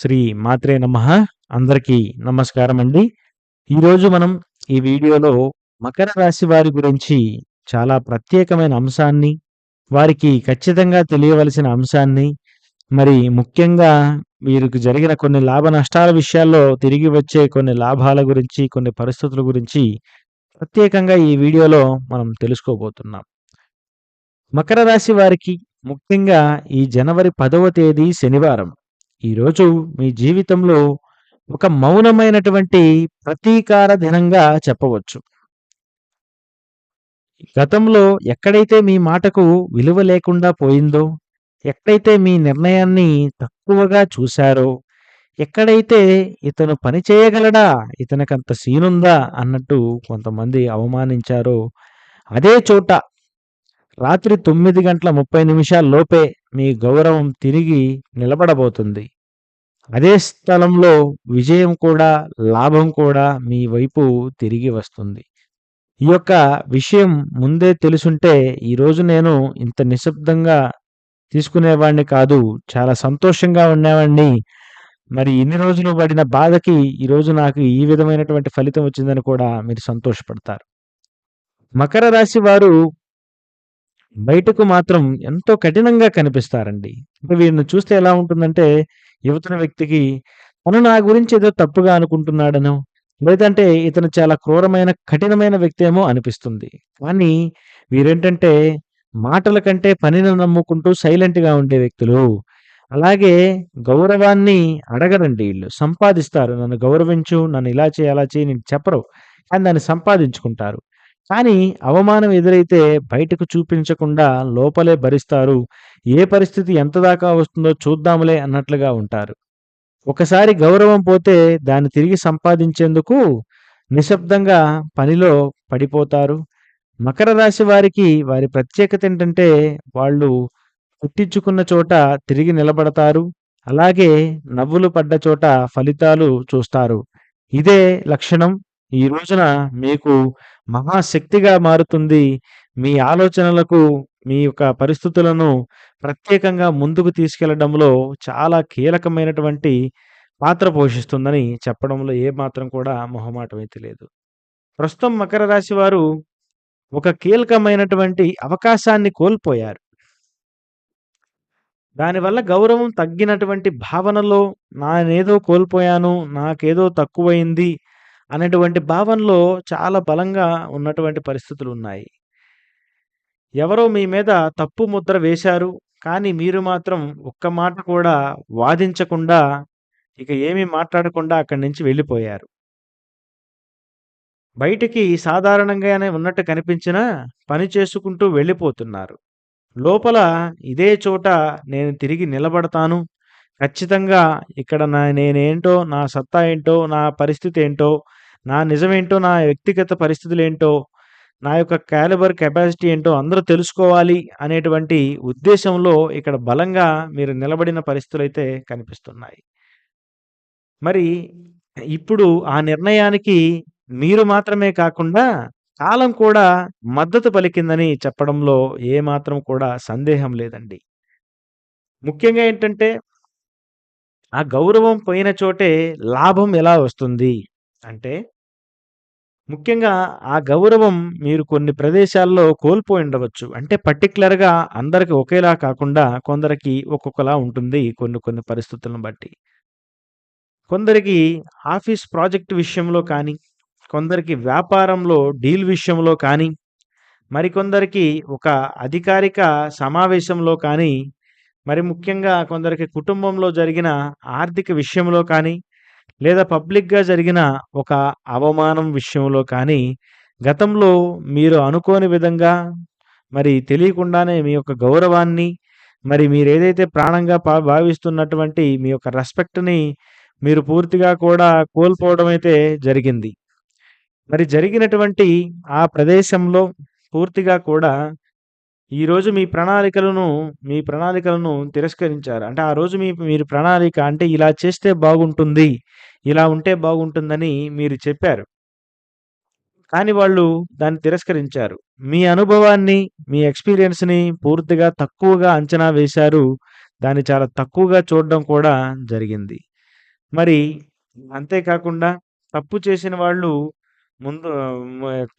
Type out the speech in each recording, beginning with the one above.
శ్రీ మాత్రే నమ. అందరికీ నమస్కారం అండి ఈరోజు మనం ఈ వీడియోలో మకర రాశి వారి గురించి చాలా ప్రత్యేకమైన అంశాన్ని వారికి ఖచ్చితంగా తెలియవలసిన అంశాన్ని మరి ముఖ్యంగా వీరికి జరిగిన కొన్ని లాభ నష్టాల విషయాల్లో తిరిగి వచ్చే కొన్ని లాభాల గురించి కొన్ని పరిస్థితుల గురించి ప్రత్యేకంగా ఈ వీడియోలో మనం తెలుసుకోబోతున్నాం. మకర రాశి వారికి ముఖ్యంగా ఈ జనవరి పదవ తేదీ శనివారం. ఈరోజు మీ జీవితంలో ఒక మౌనమైనటువంటి ప్రతీకార దినంగా చెప్పవచ్చు. గతంలో ఎక్కడైతే మీ మాటకు విలువ లేకుండా పోయిందో ఎక్కడైతే మీ నిర్ణయాన్ని తక్కువగా చూశారో ఎక్కడైతే ఇతను పని చేయగలడా ఇతనికంత సీనుందా అన్నట్టు కొంతమంది అవమానించారో అదే చోట రాత్రి తొమ్మిది గంటల ముప్పై నిమిషాల్లోపే మీ గౌరవం తిరిగి నిలబడబోతుంది. అదే స్థలంలో విజయం కూడా లాభం కూడా మీ వైపు తిరిగి వస్తుంది. ఈ యొక్క విషయం ముందే తెలుసుంటే ఈరోజు నేను ఇంత నిశ్శబ్దంగా తీసుకునేవాడిని కాదు చాలా సంతోషంగా ఉండేవాడిని మరి ఇన్ని రోజులు పడిన బాధకి ఈరోజు నాకు ఈ విధమైనటువంటి ఫలితం వచ్చిందని కూడా మీరు సంతోషపడతారు. మకర రాశి వారు బయటకు మాత్రం ఎంతో కఠినంగా కనిపిస్తారండి. అంటే వీరిని చూస్తే ఎలా ఉంటుందంటే యువతన వ్యక్తికి తను నా గురించి ఏదో తప్పుగా అనుకుంటున్నాడనో లేదంటే ఇతను చాలా క్రూరమైన కఠినమైన వ్యక్తి ఏమో అనిపిస్తుంది. కానీ వీరేంటంటే మాటల కంటే పనిని నమ్ముకుంటూ సైలెంట్గా ఉండే వ్యక్తులు. అలాగే గౌరవాన్ని అడగరండి వీళ్ళు. సంపాదిస్తారు. నన్ను గౌరవించు నన్ను ఇలా చేయి అలా చేయి నేను చెప్పరు. కానీ దాన్ని సంపాదించుకుంటారు. కానీ అవమానం ఎదురైతే బయటకు చూపించకుండా లోపలే భరిస్తారు. ఏ పరిస్థితి ఎంత దాకా వస్తుందో చూద్దాములే అన్నట్లుగా ఉంటారు. ఒకసారి గౌరవం పోతే దాన్ని తిరిగి సంపాదించేందుకు నిశ్శబ్దంగా పనిలో పడిపోతారు. మకర రాశి వారికి వారి ప్రత్యేకత ఏంటంటే వాళ్ళు పుట్టించుకున్న చోట తిరిగి నిలబడతారు. అలాగే నవ్వులు పడ్డ చోట ఫలితాలు చూస్తారు. ఇదే లక్షణం. ఈ రోజున మీకు మహాశక్తిగా మారుతుంది. మీ ఆలోచనలకు మీ యొక్క పరిస్థితులను ప్రత్యేకంగా ముందుకు తీసుకెళ్ళడంలో చాలా కీలకమైనటువంటి పాత్ర పోషిస్తుందని చెప్పడంలో ఏ మాత్రం కూడా మొహమాటం అయితే లేదు. ప్రస్తుతం మకర రాశి వారు ఒక కీలకమైనటువంటి అవకాశాన్ని కోల్పోయారు. దానివల్ల గౌరవం తగ్గినటువంటి భావనలో నానేదో కోల్పోయాను నాకేదో తక్కువైంది అనేటువంటి భావనలో చాలా బలంగా ఉన్నటువంటి పరిస్థితులు ఉన్నాయి ఎవరో మీ మీద తప్పు ముద్ర వేశారు కానీ మీరు మాత్రం ఒక్క మాట కూడా వాదించకుండా ఇక ఏమీ మాట్లాడకుండా అక్కడి నుంచి వెళ్ళిపోయారు. బయటికి సాధారణంగానే ఉన్నట్టు కనిపించినా పని చేసుకుంటూ వెళ్ళిపోతున్నారు. లోపల ఇదే చోట నేను తిరిగి నిలబడతాను. ఖచ్చితంగా ఇక్కడ నా నేనేంటో నా సత్తా ఏంటో నా పరిస్థితి ఏంటో నా నిజమేంటో నా వ్యక్తిగత పరిస్థితులు ఏంటో నా యొక్క క్యాలిబర్ కెపాసిటీ ఏంటో అందరూ తెలుసుకోవాలి అనేటువంటి ఉద్దేశంలో ఇక్కడ బలంగా మీరు నిలబడిన పరిస్థితులు అయితే కనిపిస్తున్నాయి. మరి ఇప్పుడు ఆ నిర్ణయానికి మీరు మాత్రమే కాకుండా కాలం కూడా మద్దతు పలికిందని చెప్పడంలో ఏ మాత్రం కూడా సందేహం లేదండి. ముఖ్యంగా ఏంటంటే ఆ గౌరవం పోయిన చోటే లాభం ఎలా వస్తుంది? అంటే ముఖ్యంగా ఆ గౌరవం మీరు కొన్ని ప్రదేశాల్లో కోల్పోయి ఉండవచ్చు. అంటే పర్టికులర్గా అందరికి ఒకేలా కాకుండా కొందరికి ఒక్కొక్కలా ఉంటుంది కొన్ని కొన్ని పరిస్థితులను బట్టి. కొందరికి ఆఫీస్ ప్రాజెక్ట్ విషయంలో కానీ కొందరికి వ్యాపారంలో డీల్ విషయంలో కానీ మరికొందరికి ఒక అధికారిక సమావేశంలో కానీ మరి ముఖ్యంగా కొందరికి కుటుంబంలో జరిగిన ఆర్థిక విషయంలో కానీ లేదా పబ్లిక్గా జరిగిన ఒక అవమానం విషయంలో కానీ గతంలో మీరు అనుకోని విధంగా మరి తెలియకుండానే మీ యొక్క గౌరవాన్ని మరి మీరు ఏదైతే ప్రాణంగా పా- భావిస్తున్నటువంటి మీ యొక్క రెస్పెక్ట్ని మీరు పూర్తిగా కూడా కోల్పోవడం అయితే జరిగింది. మరి జరిగినటువంటి ఆ ప్రదేశంలో పూర్తిగా కూడా ఈరోజు మీ ప్రణాళికలను మీ ప్రణాళికలను తిరస్కరించారు. అంటే ఆ రోజు మీ మీరు ప్రణాళిక అంటే ఇలా చేస్తే బాగుంటుంది ఇలా ఉంటే బాగుంటుందని మీరు చెప్పారు. కానీ వాళ్ళు దాన్ని తిరస్కరించారు. మీ అనుభవాన్ని మీ ఎక్స్పీరియన్స్ని పూర్తిగా తక్కువగా అంచనా వేశారు. దాన్ని చాలా తక్కువగా చూడడం కూడా జరిగింది. మరి అంతేకాకుండా తప్పు చేసిన వాళ్ళు ముందు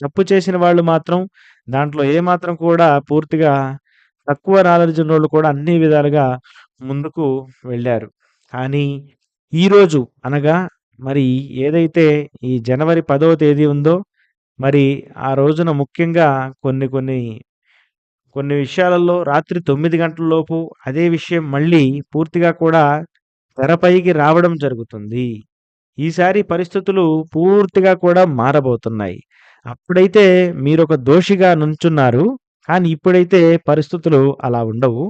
తప్పు చేసిన వాళ్ళు మాత్రం దాంట్లో ఏమాత్రం కూడా పూర్తిగా తక్కువ నాలెడ్జ్ వాళ్ళు కూడా అన్ని విధాలుగా ముందుకు వెళ్ళారు కానీ ఈరోజు అనగా మరి ఏదైతే ఈ జనవరి పదవ తేదీ ఉందో మరి ఆ రోజున ముఖ్యంగా కొన్ని కొన్ని కొన్ని విషయాలలో రాత్రి తొమ్మిది గంటల లోపు అదే విషయం మళ్ళీ పూర్తిగా కూడా తెరపైకి రావడం జరుగుతుంది. ఈసారి పరిస్థితులు పూర్తిగా కూడా మారబోతున్నాయి. అప్పుడైతే మీరు ఒక దోషిగా నుంచున్నారు. కానీ ఇప్పుడైతే పరిస్థితులు అలా ఉండవు.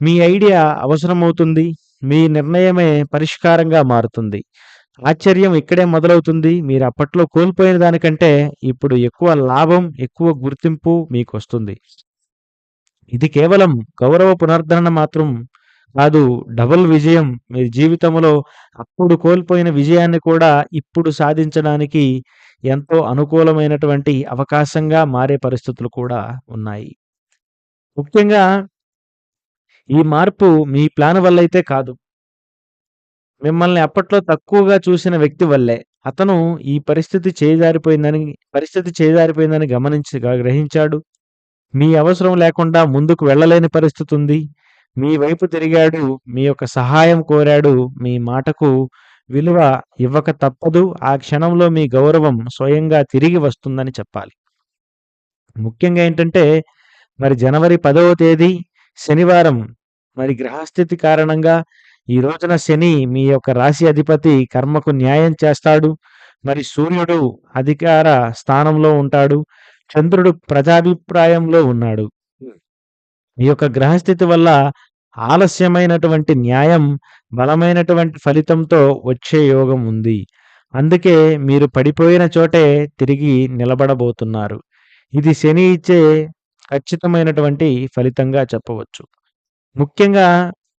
మీ ఐడియా అవసరమవుతుంది. మీ నిర్ణయమే పరిష్కారంగా మారుతుంది. ఆశ్చర్యం ఇక్కడే మొదలవుతుంది. మీరు అప్పట్లో కోల్పోయిన దానికంటే ఇప్పుడు ఎక్కువ లాభం, ఎక్కువ గుర్తింపు మీకొస్తుంది. ఇది కేవలం గౌరవ పునరుద్ధరణ మాత్రం కాదు. డబుల్ విజయం. మీ జీవితంలో అప్పుడు కోల్పోయిన విజయాన్ని కూడా ఇప్పుడు సాధించడానికి ఎంతో అనుకూలమైనటువంటి అవకాశంగా మారే పరిస్థితులు కూడా ఉన్నాయి. ముఖ్యంగా ఈ మార్పు మీ ప్లాన్ వల్ల అయితే కాదు. మిమ్మల్ని అప్పట్లో తక్కువగా చూసిన వ్యక్తి వల్లే. అతను ఈ పరిస్థితి చేజారిపోయిందని పరిస్థితి చేజారిపోయిందని గమనించి గ్రహించాడు. మీ అవసరం లేకుండా ముందుకు వెళ్ళలేని పరిస్థితి ఉంది మీ వైపు తిరిగాడు. మీ యొక్క సహాయం కోరాడు. మీ మాటకు విలువ ఇవ్వక తప్పదు. ఆ క్షణంలో మీ గౌరవం స్వయంగా తిరిగి వస్తుందని చెప్పాలి. ముఖ్యంగా ఏంటంటే మరి జనవరి 10వ తేదీ శనివారం మరి గ్రహస్థితి కారణంగా ఈ రోజున శని మీ యొక్క రాశి అధిపతి కర్మకు న్యాయం చేస్తాడు. మరి సూర్యుడు అధికార స్థానంలో ఉంటాడు. చంద్రుడు ప్రజాభిప్రాయంలో ఉన్నాడు. ఈ యొక్క గ్రహస్థితి వల్ల ఆలస్యమైనటువంటి న్యాయం బలమైనటువంటి ఫలితంతో వచ్చే యోగం ఉంది. అందుకే మీరు పడిపోయిన చోటే తిరిగి నిలబడబోతున్నారు. ఇది శని ఇచ్చే ఖచ్చితమైనటువంటి ఫలితంగా చెప్పవచ్చు. ముఖ్యంగా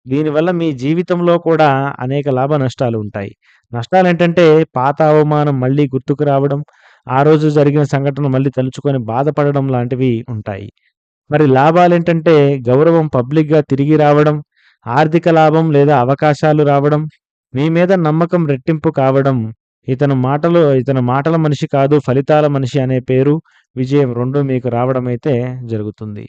దీనివల్ల మీ జీవితంలో కూడా అనేక లాభ నష్టాలు ఉంటాయి. నష్టాలేంటంటే పాత అవమానం మళ్ళీ గుర్తుకు రావడం, ఆ రోజు జరిగిన సంఘటన మళ్ళీ తలుచుకొని బాధపడడం లాంటివి ఉంటాయి. మరి లాభాలేంటంటే గౌరవం పబ్లిక్‌గా తిరిగి రావడం, ఆర్థిక లాభం లేదా అవకాశాలు రావడం, మీ మీద నమ్మకం రెట్టింపు కావడం, ఇతను మాటలు ఇతను మాటల మనిషి కాదు ఫలితాల మనిషి అనే పేరు, విజయం రెండు మీకు రావడం అయితే జరుగుతుంది.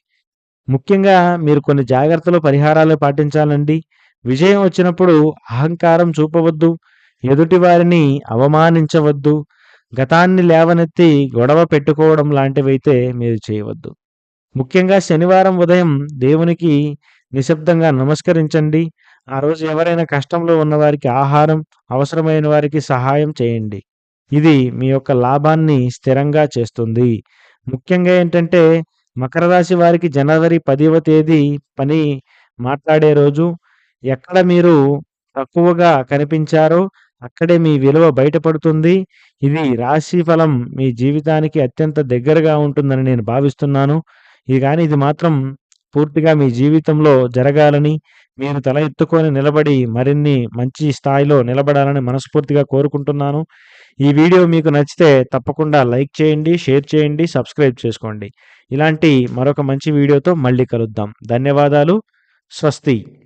ముఖ్యంగా మీరు కొన్ని జాగ్రత్తలు, పరిహారాలు పాటించాలండి. విజయం వచ్చినప్పుడు అహంకారం చూపవద్దు. ఎదుటి వారిని అవమానించవద్దు. గతాన్ని లేవనెత్తి గొడవ పెట్టుకోవడం లాంటివైతే మీరు చేయవద్దు. ముఖ్యంగా శనివారం ఉదయం దేవునికి నిశ్శబ్దంగా నమస్కరించండి. ఆ రోజు ఎవరైనా కష్టంలో ఉన్నవారికి ఆహారం, అవసరమైన వారికి సహాయం చేయండి. ఇది మీ యొక్క లాభాన్ని స్థిరంగా చేస్తుంది. ముఖ్యంగా ఏంటంటే మకర రాశి వారికి జనవరి 10వ తేదీ పని మాట్లాడే రోజు. ఎక్కడ మీరు తక్కువగా కనిపించారో అక్కడే మీ విలువ బయటపడుతుంది. ఇది రాశి ఫలం మీ జీవితానికి అత్యంత దగ్గరగా ఉంటుందని నేను భావిస్తున్నాను. ఇది కానీ ఇది మాత్రం పూర్తిగా మీ జీవితంలో జరగాలని, మీరు తల ఎత్తుకొని నిలబడి మరిన్ని మంచి స్థాయిలో నిలబడాలని మనస్ఫూర్తిగా కోరుకుంటున్నాను. ఈ వీడియో మీకు నచ్చితే తప్పకుండా లైక్ చేయండి, షేర్ చేయండి, సబ్స్క్రైబ్ చేసుకోండి. ఇలాంటి మరొక మంచి వీడియోతో మళ్ళీ కలుద్దాం. ధన్యవాదాలు. స్వస్తి.